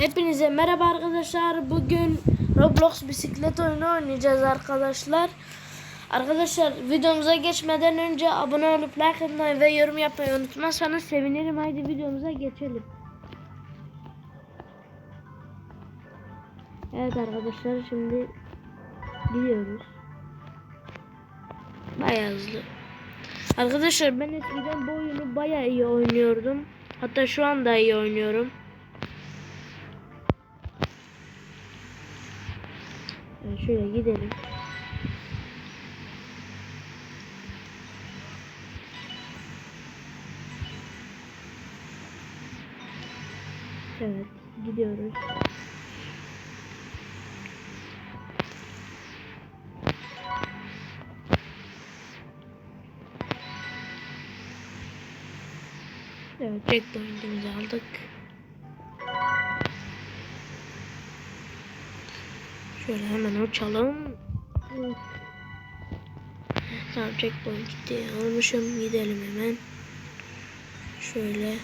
Hepinize merhaba arkadaşlar. Bugün Roblox bisiklet oyunu oynayacağız arkadaşlar. Arkadaşlar videomuza geçmeden önce abone olup like atmayı ve yorum yapmayı unutmazsanız sevinirim. Haydi videomuza geçelim. Evet arkadaşlar şimdi gidiyoruz. Bayağı hızlı. Arkadaşlar ben eskiden bu oyunu bayağı iyi oynuyordum. Hatta şu anda iyi oynuyorum. Şöyle gidelim. Evet, gidiyoruz. Evet, checkpoint'imizi aldık. Şöyle hemen uçalım. Tamam checkpoint gitti. Almışım. Gidelim hemen. Şöyle.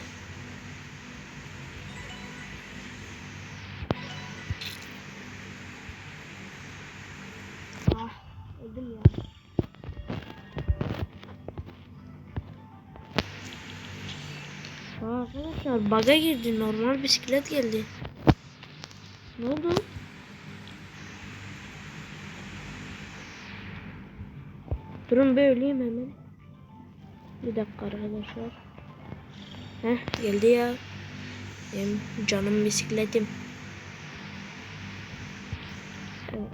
Ah, öldüm ya. Aa, arkadaşlar baga girdi. Normal bisiklet geldi. Ne oldu? Durun böyleyim hemen. Bir dakika arkadaşlar. Heh geldi ya. Benim canım bisikletim. Evet.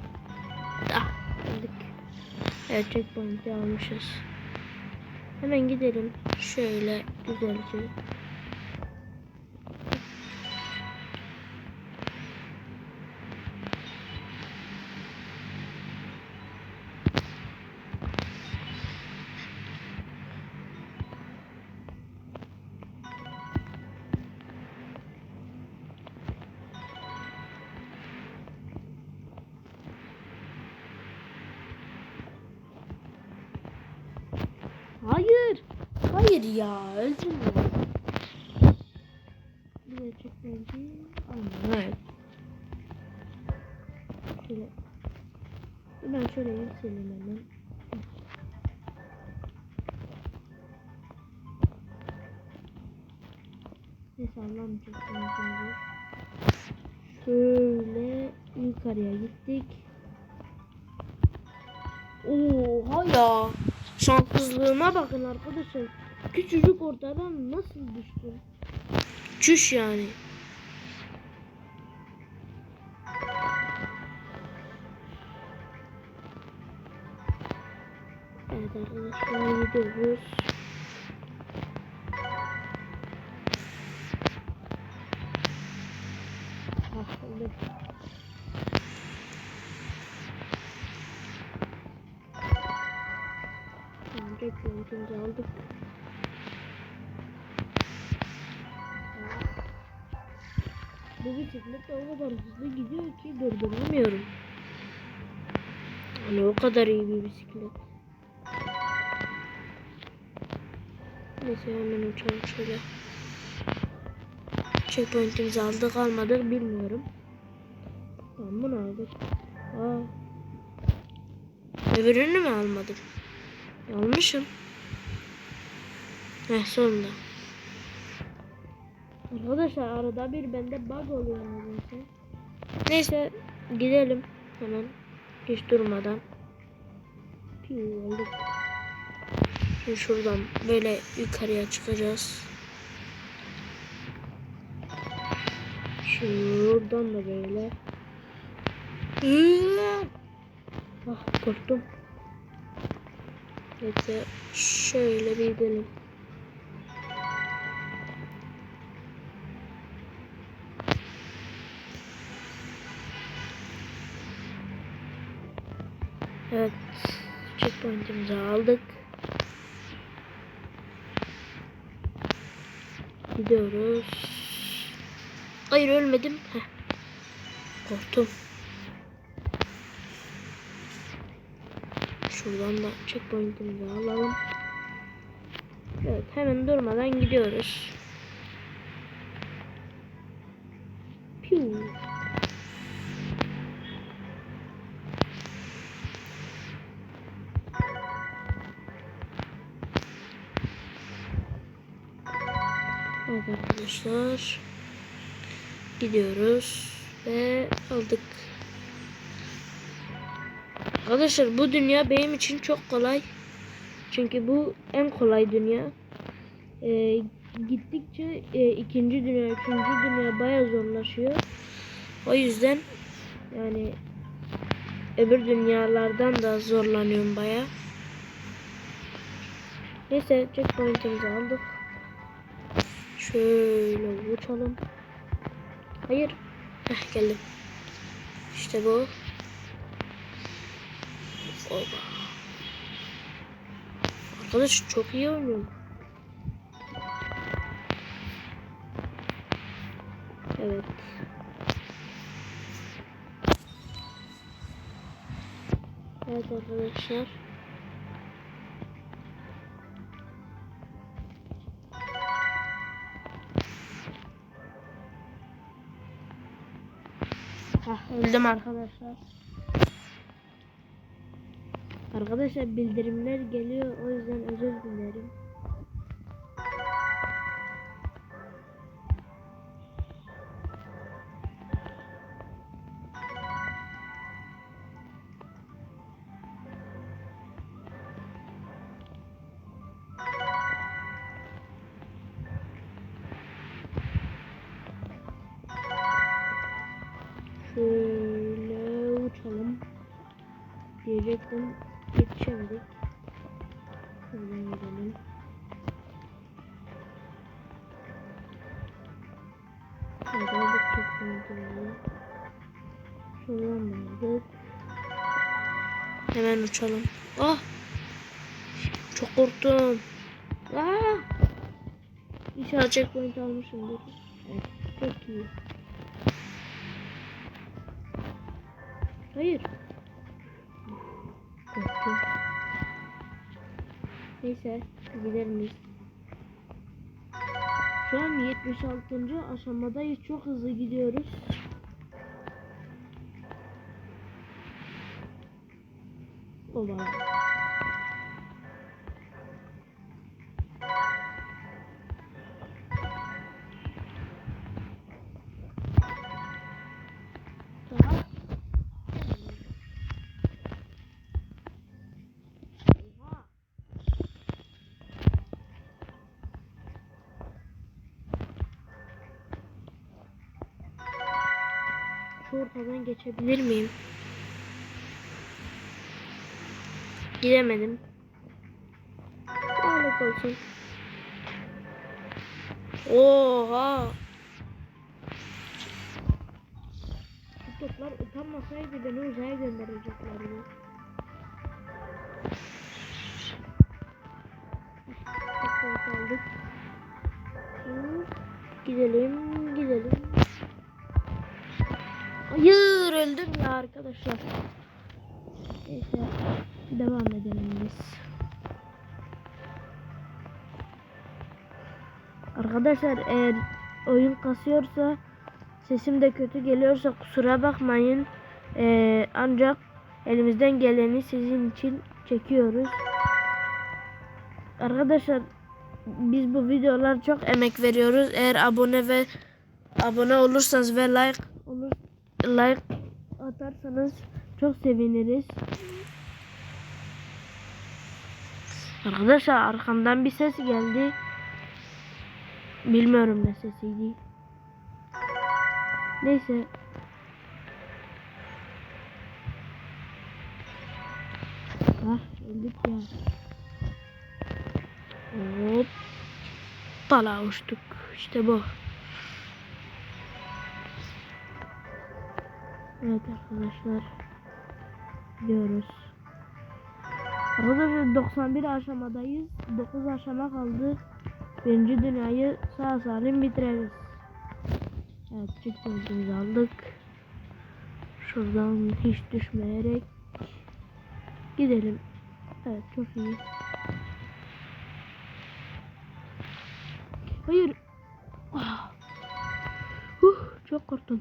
Ah geldik. Evet checkpoint'i almışız. Hemen gidelim. Şöyle güzelce. Hayır. Hayır ya. Öldüm ya. Bir de checkpoint'i almam. Evet. Şöyle. Ben şöyle yükseleyim hemen. Neyse Allah'ım checkpoint'imizi. Şöyle yukarıya gittik. Oha ya. Şanssızlığıma bakın arkadaşlar. Küçücük ortadan nasıl düştü? Çüş yani. Evet arkadaşlar gidiyoruz. Checkpoint'imizi aldık. Bu bisiklet o kadar hızlı gidiyor ki durduramıyorum. Hani o kadar iyi bir bisiklet. Neyse hemen uçalım şöyle. Checkpoint'imizi aldık almadık bilmiyorum. Tamam bunu aldık. Aa. Öbürünü mü almadık? Almışım. Heh sonunda. Arkadaşlar arada bir bende bug oluyor nedense. Neyse gidelim hemen. Hiç durmadan. Aldık. Şimdi şuradan böyle yukarıya çıkacağız. Şuradan da böyle. Ah korktum. Neyse şöyle bir gidelim. Evet. Checkpoint'imizi aldık. Gidiyoruz. Hayır ölmedim. Heh. Korktum. Şuradan da checkpoint'imizi alalım. Evet hemen durmadan gidiyoruz. Piu. Evet arkadaşlar. Gidiyoruz ve aldık. Arkadaşlar bu dünya benim için çok kolay. Çünkü bu en kolay dünya. Ee, gittikçe e, ikinci dünya, üçüncü dünya bayağı zorlaşıyor. O yüzden yani öbür dünyalardan da zorlanıyorum bayağı. Neyse checkpoint'imizi aldık. Şöyle uçalım. Hayır. Heh, geldim. İşte bu. Oba. Arkadaş çok iyi oynuyorum. Evet. Evet arkadaşlar. Hah, öldüm arkadaşlar. Arkadaşlar bildirimler geliyor o yüzden özür dilerim. Şöyle uçalım. Diyecektim yetişemedik. Şuradan gidelim. Çok kontrolü. Şuradan da aldık. Hemen uçalım. Ah! Çok korktum. Ah! İnşallah checkpoint almışımdır. Evet, çok iyi. Hayır. Neyse gidelim biz. Şu an 76. aşamadayız. Çok hızlı gidiyoruz. Oba. Şu geçebilir miyim? Gidemedim. Sağlık olsun. Oha. Toplar utanmasaydı beni uzaya göndereceklerdi. Aldık. Gidelim. Hayır öldüm ya arkadaşlar. Neyse devam edelim biz. Arkadaşlar eğer oyun kasıyorsa sesim de kötü geliyorsa kusura bakmayın. Ee, ancak elimizden geleni sizin için çekiyoruz. Arkadaşlar biz bu videolar çok emek veriyoruz. Eğer abone ve abone olursanız ve like olur like atarsanız çok seviniriz. Arkadaşlar arkamdan bir ses geldi. Bilmiyorum ne sesiydi. Neyse. Ah öldük ya. Hop. Bala uçtuk. İşte bu. Evet arkadaşlar. Gidiyoruz. Arkadaşlar 91 aşamadayız. 9 aşama kaldı. Birinci dünyayı sağ salim bitiririz. Evet checkpoint'imizi aldık. Şuradan hiç düşmeyerek gidelim. Evet çok iyi. Hayır. Ah. Huh, çok korktum.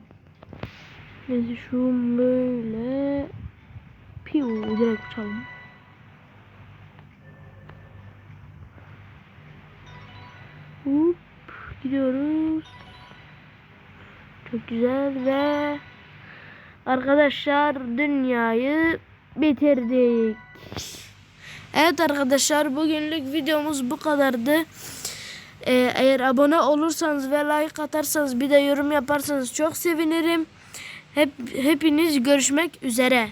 Neyse şu böyle piu direkt uçalım. Hop gidiyoruz. Çok güzel ve arkadaşlar dünyayı bitirdik. Evet arkadaşlar bugünlük videomuz bu kadardı. Ee, eğer abone olursanız ve like atarsanız bir de yorum yaparsanız çok sevinirim. Hep hepiniz görüşmek üzere.